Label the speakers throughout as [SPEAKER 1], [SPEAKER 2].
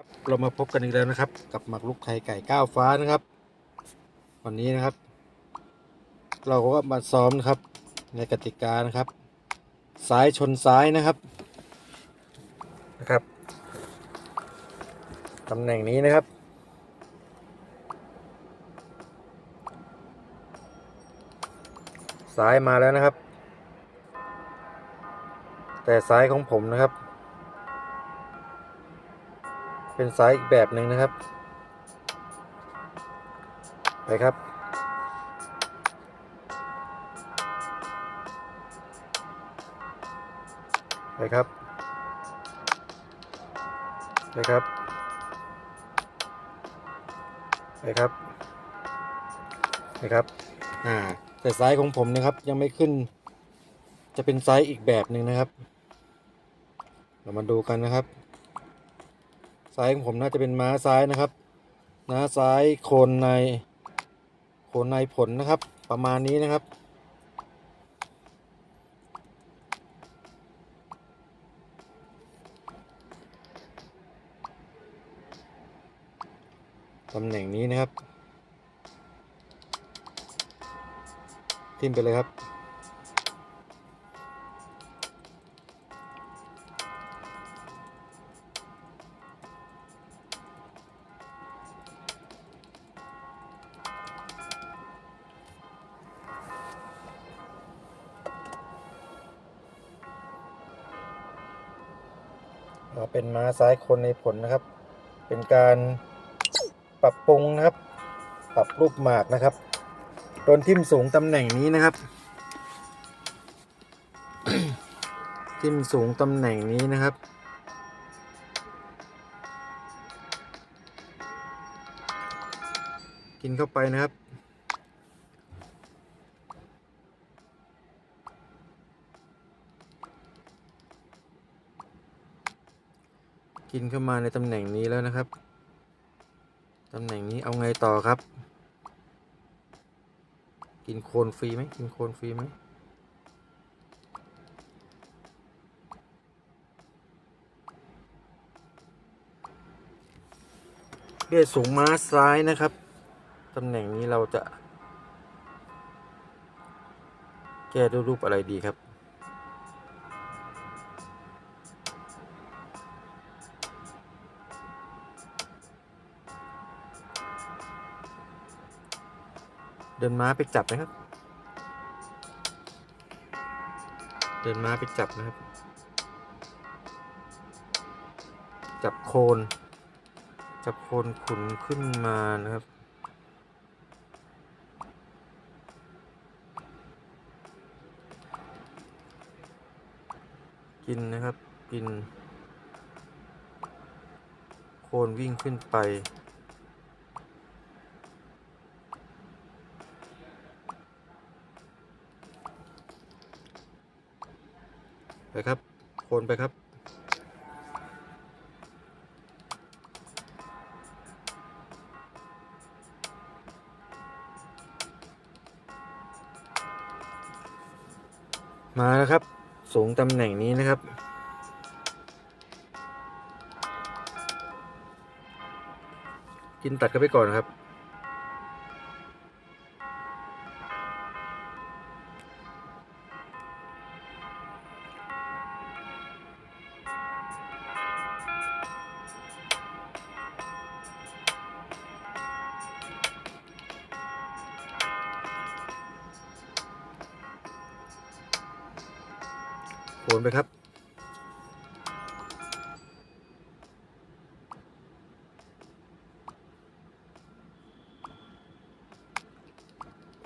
[SPEAKER 1] ครับเรามาพบกันอีกแล้วนะครับ กับหมักลูกไข่ไก่ก้าวฟ้านะครับ วันนี้นะครับ เราก็มาซ้อมนะครับ ในกติกานะครับ ซ้ายชนซ้ายนะครับนะครับตำแหน่งนี้นะครับ ซ้ายมาแล้วนะครับ แต่ซ้ายของผมนะครับ เป็นซ้ายอีกแบบหนึ่งนะครับ ไปครับ ไปครับ ไปครับ ไปครับ ไปครับ อ่า แต่ซ้ายของผมนะครับยังไม่ขึ้น จะเป็นซ้ายอีกแบบหนึ่งนะครับ เรามาดูกันนะครับ ซ้ายของผมน่าจะเป็นม้าซ้ายนะครับม้าซ้ายโคนในโคนในผลนะครับ ประมาณนี้นะครับ ตำแหน่งนี้นะครับ ทิ้มไปเลยครับ เป็นม้าซ้ายคนในผลนะครับ เป็นการปรับปรุงนะครับ ปรับรูปหมากนะครับโดนทิ่มสูงตำแหน่งนี้นะครับ ทิ่มสูงตำแหน่งนี้นะครับ กินเข้าไปนะครับ กินเข้ามาในตำแหน่งนี้แล้วนะครับ ตำแหน่งนี้เอาไงต่อครับ กินโคนฟรีไหมกินโคนฟรีไหมเบี้ยสูงม้าซ้ายนะครับ ตำแหน่งนี้เราจะ แก้ด้วยรูปอะไรดีครับ เดินม้าไปจับนะครับ เดินม้าไปจับนะครับ จับโคน จับโคนขุนขึ้นมานะครับ กินนะครับ กิน โคนวิ่งขึ้นไป ไปครับโคนไปครับมาแล้วครับ สูงตำแหน่งนี้นะครับ กินตัดกันไปก่อนครับ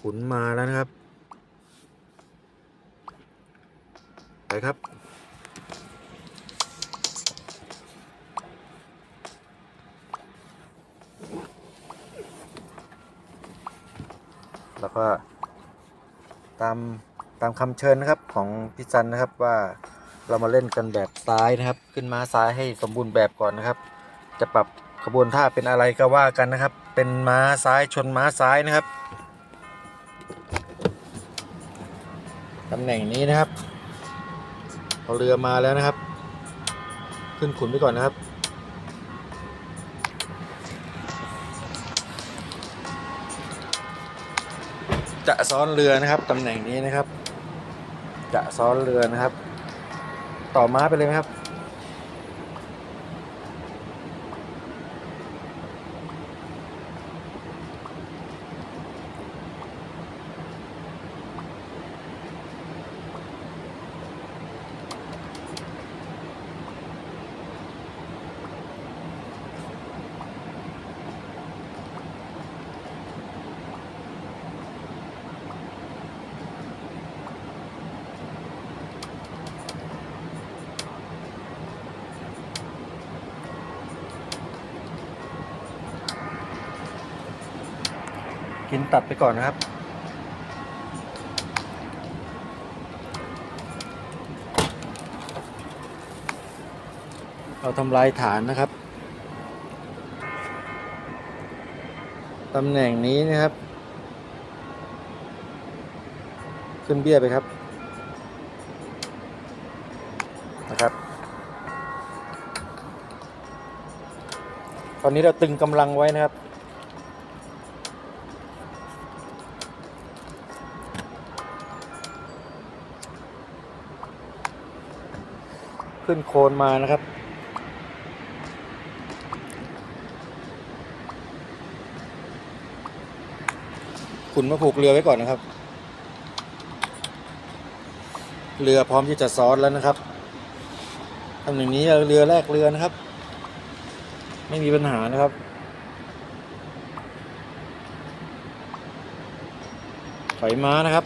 [SPEAKER 1] ขุนมาแล้วนะครับ ไปครับแล้วก็ตามตามคำเชิญนะครับของพี่จันนะครับว่าเรามาเล่นกันแบบซ้ายนะครับ ขึ้นม้าซ้ายให้สมบูรณ์แบบก่อนนะครับ จะปรับขบวนท่าเป็นอะไรก็ว่ากันนะครับ เป็นม้าซ้ายชนม้าซ้ายนะครับำแหน่งนี้นะครับเอาเรือมาแล้วนะครับ ขึ้นขุนไปก่อนนะครับ จะซ้อนเรือนะครับตำแหน่งนี้นะครับ จะซ้อนเรือนะครับ ต่อมาไปเลยไหมครับ ตัดไปก่อนนะครับ เราทำลายฐานนะครับตำแหน่งนี้นะครับ ขึ้นเบี้ยไปครับนะครับ ตอนนี้เราตึงกำลังไว้นะครับ ขึ้นโคนมานะครับ ขุนมาผูกเรือไว้ก่อนนะครับ เรือพร้อมที่จะซ้อนแล้วนะครับตำแหน่งนี้เรือแรกเรือนะครับ ไม่มีปัญหานะครับถอยม้านะครับ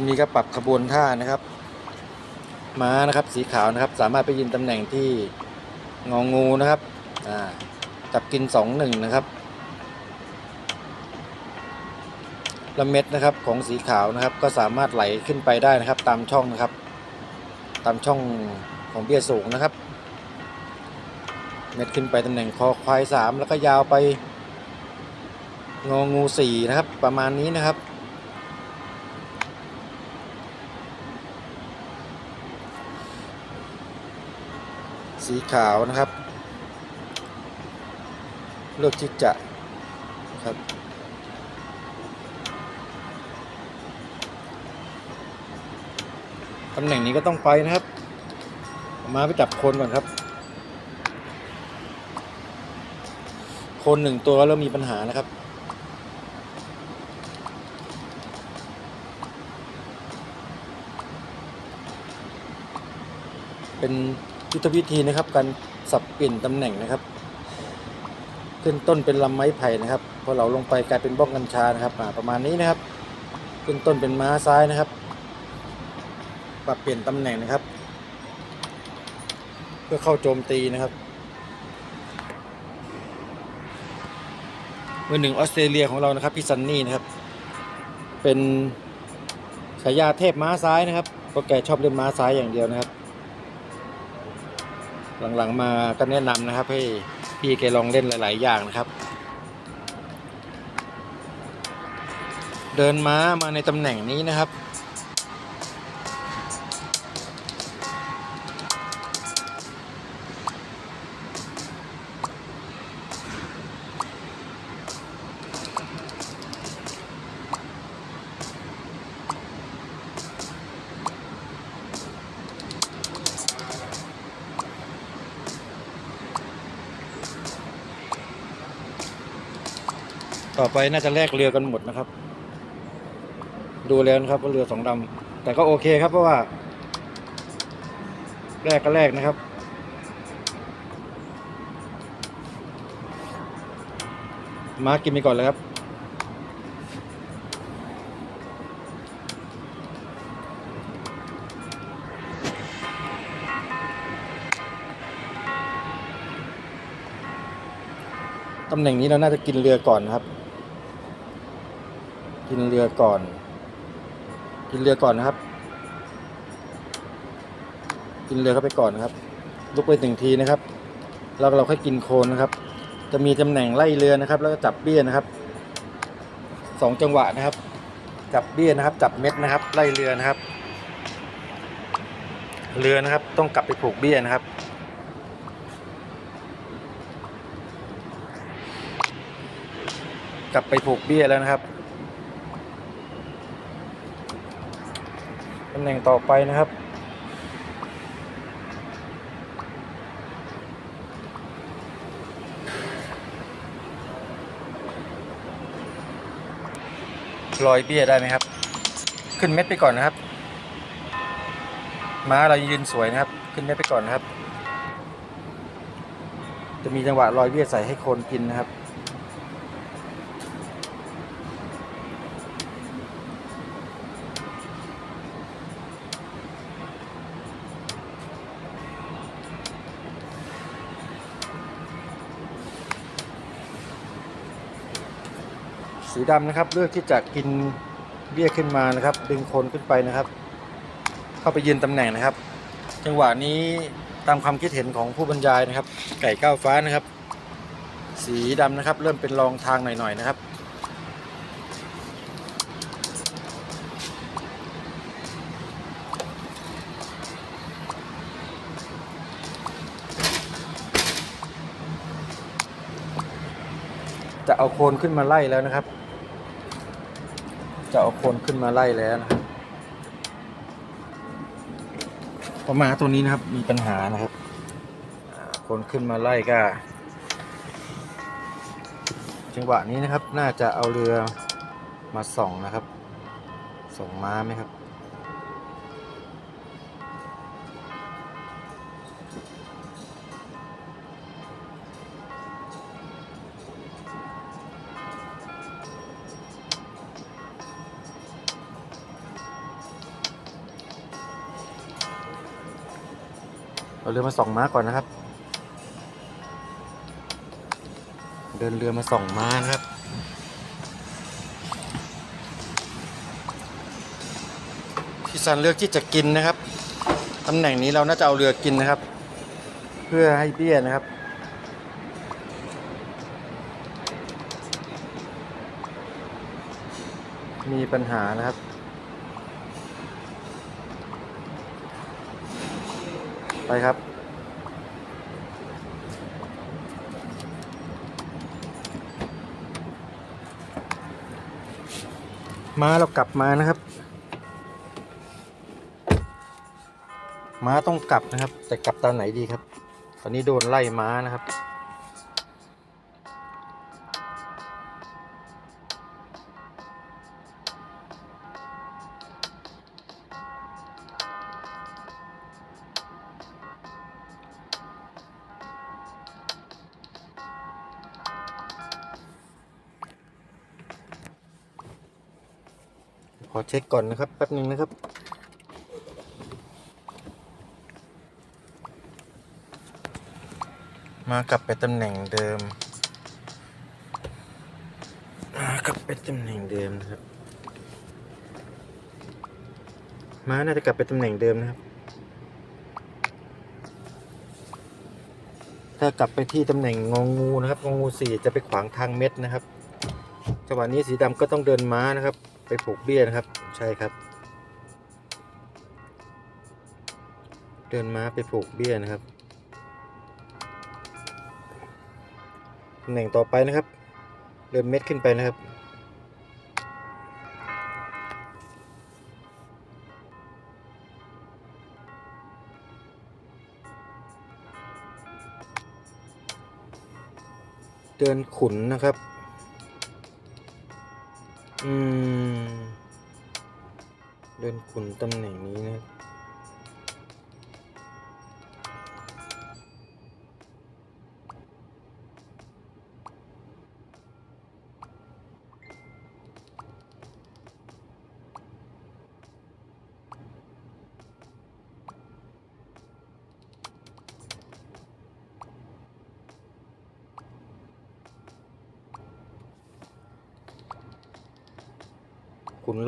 [SPEAKER 1] านนี้ก็ปรับขบวนท่านะครับม้านะครับสีขาวนะครับ สามารถไปยืนตำแหน่งที่งองูนะครับจับกินสองหนึ่งนะครับและเม็ดนะครับของสีขาวนะครับ ก็สามารถไหลขึ้นไปได้นะครับ ตามช่องนะครับ ตามช่องของเบี้ยสูงนะครับ เม็ดขึ้นไปตำแหน่งคอควายสามแล้วก็ยาวไปงองูสี่นะครับ ประมาณนี้นะครับ สีขาวนะครับ เลือกที่จะครับ ตำแหน่งนี้ก็ต้องไปนะครับ มาไปจับคนก่อนครับ คนหนึ่งตัวเริ่มมีปัญหานะครับเป็น ยุทธวิธีนะครับ การสับเปลี่ยนตำแหน่งนะครับ ขึ้นต้นเป็นลำไม้ไผ่นะครับพอเราลงไปกลายเป็นบ้องกัญชานะครับประมาณนี้นะครับ ขึ้นต้นเป็นม้าซ้ายนะครับ ปรับเปลี่ยนตำแหน่งนะครับ เพื่อเข้าโจมตีนะครับมือหนึ่งออสเตรเลียของเรานะครับพี่ซันนี่นะครับ เป็นฉายาเทพม้าซ้ายนะครับเพราะแกชอบเล่นม้าซ้ายอย่างเดียวนะครับ หลังๆมาก็แนะนำนะครับ ให้พี่แกลองเล่นหลาย ๆ อย่างนะครับ เดินม้ามาในตำแหน่งนี้นะครับ ต่อไปน่าจะแลกเรือกันหมดนะครับ ดูแล้วนะครับว่าเรือสองลำแต่ก็โอเคครับเพราะว่า แลกก็แลกนะครับมากินไปก่อนเลยครับ ตำแหน่งนี้เราน่าจะกินเรือก่อนนะครับ กินเรือก่อน กินเรือก่อนนะครับ กินเรือเข้าไปก่อนนะครับลุกไปหนึ่งทีนะครับ แล้วเราค่อยกินโคนนะครับ จะมีตำแหน่งไล่เรือนะครับ แล้วก็จับเบี้ยนะครับสองจังหวะนะครับ จับเบี้ยนะครับ จับเม็ดนะครับ ไล่เรือนะครับ เรือนะครับ ต้องกลับไปผูกเบี้ยนะครับกลับไปผูกเบี้ยแล้วนะครับำแหน่งต่อไปนะครับ ลอยเบี้ยได้ไหมครับ ขึ้นเม็ดไปก่อนนะครับ ม้าเรายืนสวยนะครับ ขึ้นเม็ดไปก่อนนะครับ จะมีจังหวะลอยเบี้ยใส่ให้คนกินนะครับ สีดำนะครับ เลือกที่จะกินเบี้ยขึ้นมานะครับ ดึงโคนขึ้นไปนะครับ เข้าไปยืนตำแหน่งนะครับ จังหวะนี้ตามความคิดเห็นของผู้บรรยายนะครับ ไก่ก้าวฟ้านะครับ สีดำนะครับ เริ่มเป็นรองทางหน่อยๆนะครับจะเอาโคนขึ้นมาไล่แล้วนะครับ จะเอาคนขึ้นมาไล่แล้วนะครับพราะม้าตัวนี้นะครับมีปัญหานะครับคนขึ้นมาไล่ก็จังหวะนี้นะครับ น่าจะเอาเรือมาส่องนะครับ ส่องม้าไหมครับ เอาเรือมาส่องม้าก่อนนะครับ เดินเรือมาส่องม้านะครับพี่ซันเลือกที่จะกินนะครับตำแหน่งนี้เราน่าจะเอาเรือกินนะครับ เพื่อให้เบี้ยนะครับมีปัญหานะครับ ไปครับ มาเรากลับมานะครับ ม้าต้องกลับนะครับ แต่กลับตอนไหนดีครับ ตอนนี้โดนไล่ม้านะครับ อเช็คก่อนนะครับแป๊บหนึ่งนะครับมากลับไปตำแหน่งเดิม มากลับไปตำแหน่งเดิมนะครับ ม้าน่าจะกลับไปตำแหน่งเดิมนะครับ ถ้ากลับไปที่ตำแหน่งงองูนะครับ งองูสี่จะไปขวางทางเม็ดนะครับ จังหวะนี้สีดำก็ต้องเดินม้านะครับ ไปผูกเบี้ยนะครับ ใช่ครับ เดินม้าไปผูกเบี้ยนะครับตำแหน่งต่อไปนะครับเดินเม็ดขึ้นไปนะครับเดินขุนนะครับ อืม เดินขุนตำแหน่งนี้นะ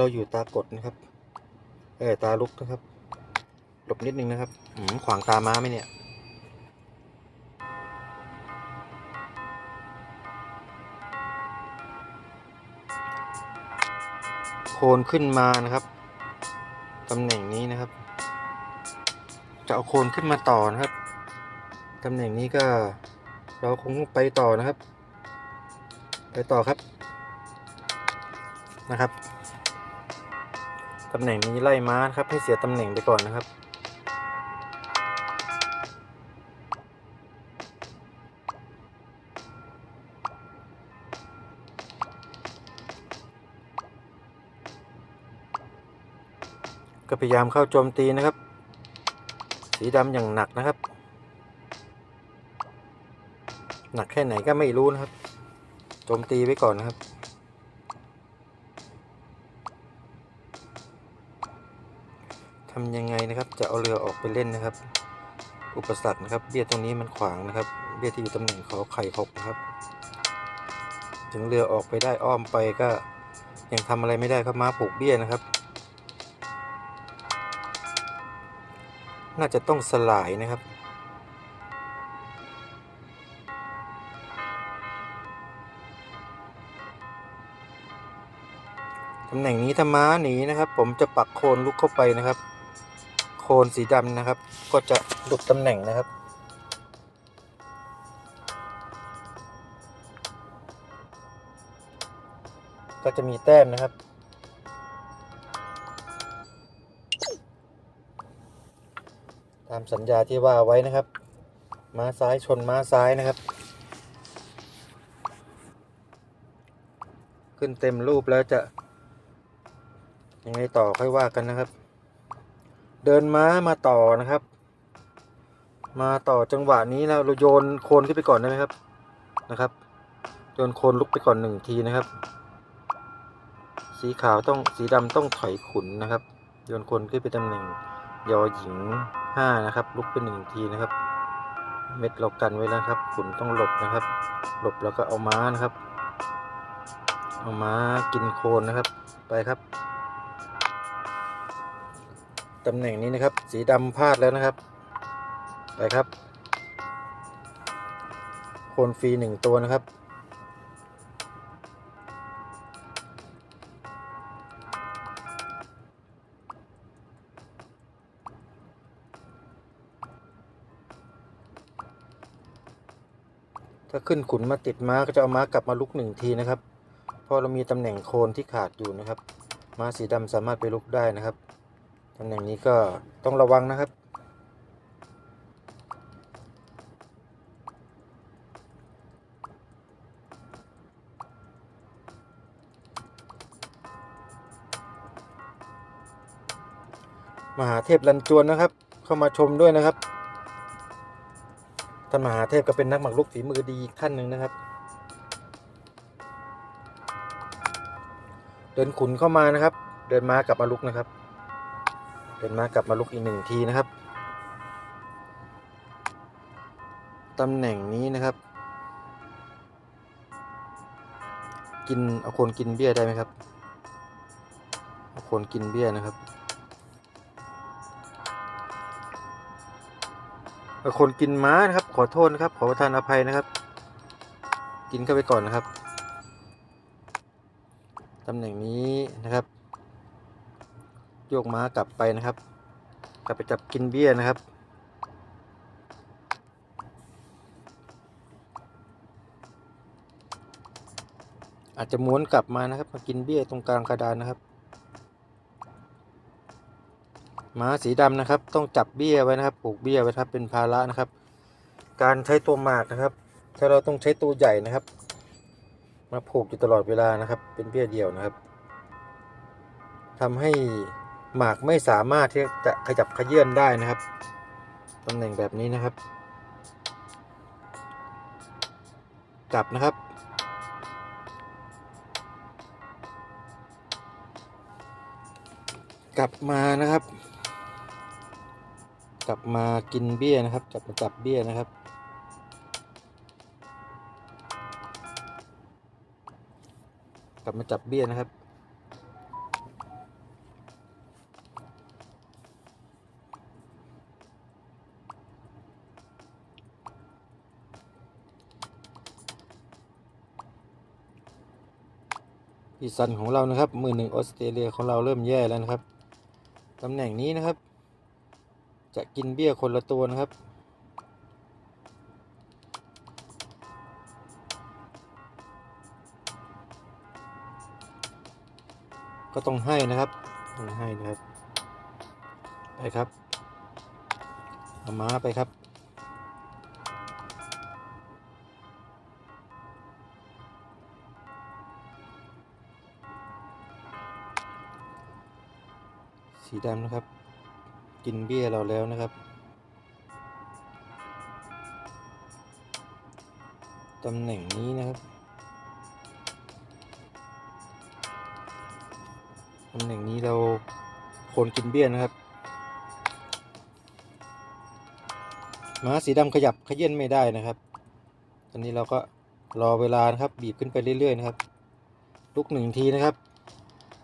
[SPEAKER 1] เราอยู่ตากดนะครับเออตาลุกนะครับ หลบนิดนึงนะครับอืมขวางตาม้าไหมเนี่ยโคนขึ้นมานะครับตำแหน่งนี้นะครับ จะเอาโคนขึ้นมาต่อนะครับตำแหน่งนี้ก็เราคงไปต่อนะครับ ไปต่อครับนะครับ ตำแหน่งนี้ไล่ม้าครับ ให้เสียตำแหน่งไปก่อนนะครับ ก็พยายามเข้าโจมตีนะครับ สีดำอย่างหนักนะครับ หนักแค่ไหนก็ไม่รู้นะครับ โจมตีไว้ก่อนนะครับ ทำยังไงนะครับ จะเอาเรือออกไปเล่นนะครับ อุปสรรคนะครับ เบี้ยตรงนี้มันขวางนะครับ เบี้ยที่อยู่ตำแหน่งขอไข่หกนะครับ ถึงเรือออกไปได้อ้อมไปก็ยังทำอะไรไม่ได้ครับม้าผูกเบี้ยนะครับ น่าจะต้องสลายนะครับตำแหน่งนี้ถ้าม้าหนีนะครับ ผมจะปักโคนลุกเข้าไปนะครับ นสีดำนะครับ ก็จะหลุดตำแหน่งนะครับ ก็จะมีแต้มนะครับตามสัญญาที่ว่าไว้นะครับ ม้าซ้ายชนม้าซ้ายนะครับ ขึ้นเต็มรูปแล้วจะยังไงต่อค่อยว่ากันนะครับ เดินม้ามาต่อนะครับ มาต่อจังหวะนี้แล้วเราโยนโคนขึ้นไปก่อนได้ไหมครับนะครับ โยนโคนลุกไปก่อนหนึ่งทีนะครับ สีขาวต้องสีดำต้องถอยขุนนะครับ โยนโคนขึ้นไปตำแหน่งยอหญิงห้านะครับ ลุกไปหนึ่งทีนะครับ เม็ดเรากันไว้แล้วครับ ขุนต้องหลบนะครับ หลบแล้วก็เอาม้านะครับ เอาม้ากินโคนนะครับไปครับ ตำแหน่งนี้นะครับ สีดำพลาดแล้วนะครับ ไปครับ โคนฟรีหนึ่งตัวนะครับ ถ้าขึ้นขุนมาติดม้าก็จะเอาม้ากลับมาลุกหนึ่งทีนะครับ เพราะเรามีตำแหน่งโคนที่ขาดอยู่นะครับ ม้าสีดำสามารถไปลุกได้นะครับ ตำแหน่งนี้ก็ต้องระวังนะครับ มหาเทพลันจวนนะครับ เข้ามาชมด้วยนะครับท่านมหาเทพก็เป็นนักหมากรุกฝีมือดีอีกท่านหนึ่งนะครับ เดินขุนเข้ามานะครับ เดินม้ากลับมาลุกนะครับ เดินมากลับมาลุกอีกหนึ่งทีนะครับตำแหน่งนี้นะครับ กินเอาคนกินเบี้ยได้ไหมครับเอาคนกินเบี้ยนะครับเอาคนกินม้านะครับ ขอโทษนะครับ ขอประทานอภัยนะครับ กินเข้าไปก่อนนะครับตำแหน่งนี้นะครับ โยกม้ากลับไปนะครับ กลับไปจับกินเบี้ยนะครับ อาจจะม้วนกลับมานะครับ มากินเบี้ยตรงกลางกระดานนะครับม้าสีดำนะครับ ต้องจับเบี้ยไว้นะครับ ผูกเบี้ยไว้ครับเป็นภาระนะครับ การใช้ตัวหมากนะครับ ถ้าเราต้องใช้ตัวใหญ่นะครับ มาผูกอยู่ตลอดเวลานะครับ เป็นเบี้ยเดียวนะครับทำให้ หมากไม่สามารถที่จะขยับขยื่นได้นะครับตำแหน่งแบบนี้นะครับกลับนะครับ กลับมานะครับ กลับมากินเบี้ยนะครับกลับมาจับเบี้ยนะครับ กลับมาจับเบี้ยนะครับ พีซันของเรานะครับ มือหนึ่งออสเตรเลียของเราเริ่มแย่แล้วนะครับตำแหน่งนี้นะครับ จะกินเบี้ยคนละตัวนะครับ ก็ต้องให้นะครับต้องให้นะครับ ไปครับเอาม้าไปครับ สีดำนะครับ กินเบี้ยเราแล้วนะครับตำแหน่งนี้นะครับตำแหน่งนี้เราคนกินเบี้ยนะครับม้าสีดำขยับขยื่นไม่ได้นะครับ ตอนนี้เราก็รอเวลานะครับ บีบขึ้นไปเรื่อยๆนะครับ ลุกหนึ่งทีนะครับ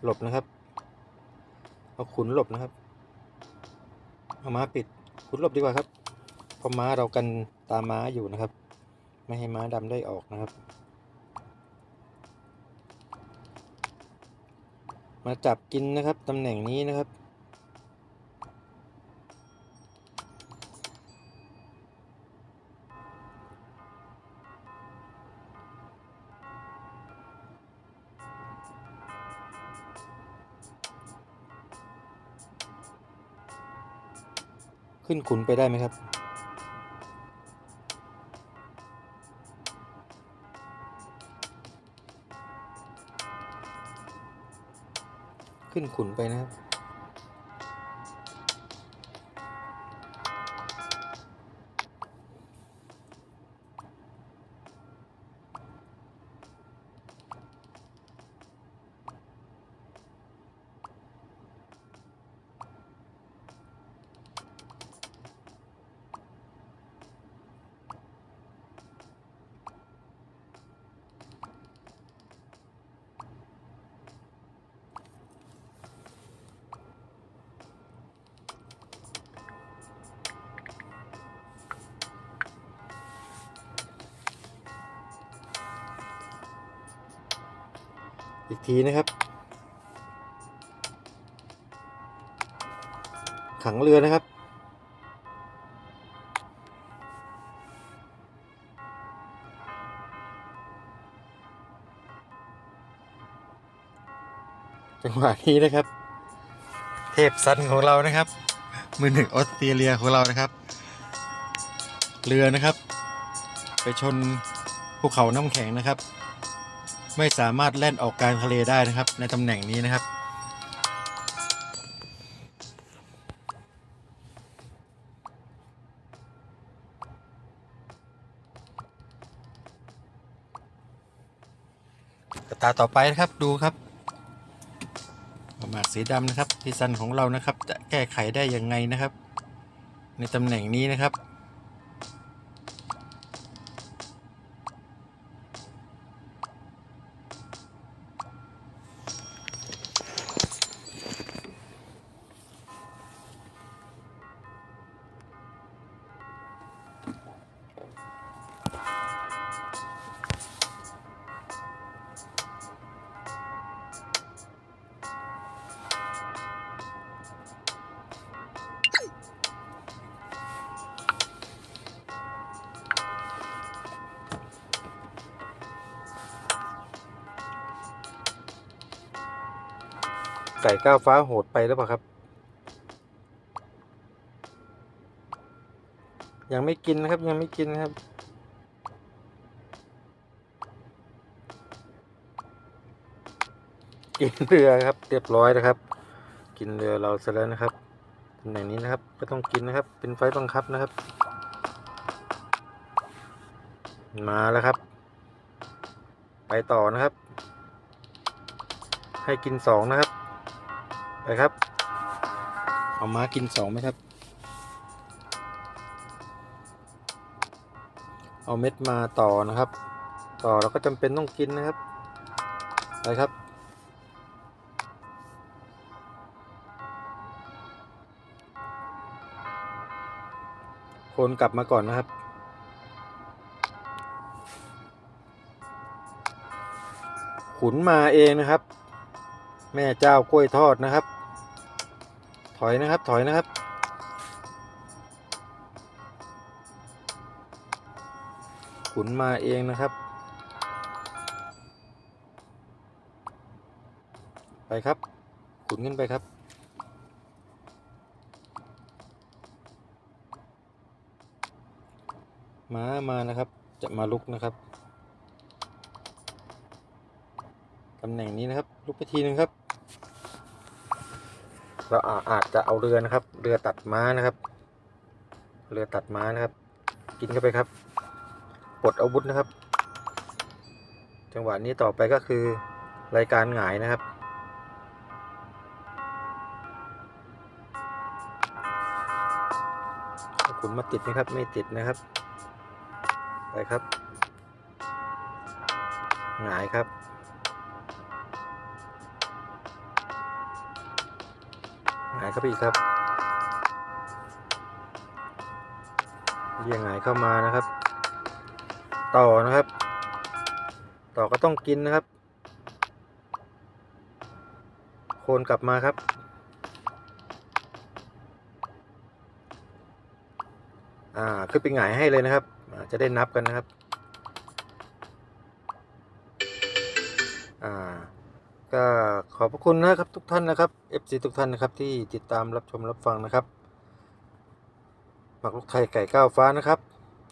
[SPEAKER 1] หลบนะครับ เอาขุนหลบนะครับ เอาม้าปิดขุนหลบดีกว่าครับเพราะม้าเรากันตามม้าอยู่นะครับ ไม่ให้ม้าดำได้ออกนะครับ มาจับกินนะครับตำแหน่งนี้นะครับ ขึ้นขุนไปได้ไหมครับ ขึ้นขุนไปนะครับ ทีนะครับ ขังเรือนะครับ จังหวะนี้นะครับ เทพซันของเรานะครับ มือหนึ่งออสเตรเลียของเรานะครับ เรือนะครับ ไปชนภูเขาน้ำแข็งนะครับ ไม่สามารถแล่นออกกลางทะเลได้นะครับ ในตำแหน่งนี้นะครับ ตาต่อไปนะครับดูครับหมากสีดำนะครับที่ซันของเรานะครับ จะแก้ไขได้ยังไงนะครับ ในตำแหน่งนี้นะครับ ก่ก้าวฟ้าโหดไปหรือเปล่าครับ ยังไม่กินนะครับยังไม่กินนะครับ กินเรือครับ เรียบร้อยนะครับ กินเรือเราเสร็จแล้วนะครับตำแหน่งนี้นะครับ ก็ต้องกินนะครับ เป็นไฟบังคับนะครับ มาแล้วครับ ไปต่อนะครับ ให้กินสองนะครับ ไปครับ เอาม้ากินสองไหมครับ เอาเม็ดมาต่อนะครับ ต่อเราก็จำเป็นต้องกินนะครับ ไปครับโคนกลับมาก่อนนะครับ ขุนมาเองนะครับ แม่เจ้ากล้วยทอดนะครับ ถอยนะครับ ถอยนะครับ ขุนมาเองนะครับ ไปครับ ขุนขึ้นไปครับ ม้ามานะครับ จะมาลุกนะครับ ตำแหน่งนี้นะครับ ลุกไปทีหนึ่งครับ เราอาอาจจะเอาเรือนะครับ เรือตัดม้านะครับ เรือตัดม้านะครับ กินเข้าไปครับปลดอาวุธนะครับ จังหวะนี้ต่อไปก็คือรายการหงายนะครับ ขุนมาติดนะครับไม่ติดนะครับ ไปครับ หงายครับ หายเข้าไปอีกครับเรียงหายเข้ามานะครับ ต่อนะครับ ต่อก็ต้องกินนะครับ โคนกลับมาครับ อ่าขึ้นไปหงายให้เลยนะครับ จะได้นับกันนะครับ ก็ขอบพระคุณนะครับทุกท่านนะครับ FC ทุกท่านนะครับที่ติดตามรับชมรับฟังนะครับหมักลูกไทยไก่ก้าวฟ้านะครับ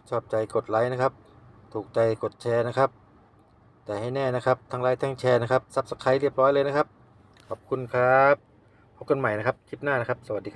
[SPEAKER 1] ชอบใจกดไลค์นะครับ ถูกใจกดแชร์นะครับ แต่ให้แน่นะครับทั้งไลค์ทั้งแชร์นะครับซับสไครต์เรียบร้อยเลยนะครับ ขอบคุณครับพบกันใหม่นะครับคลิปหน้านะครับ สวัสดีครับ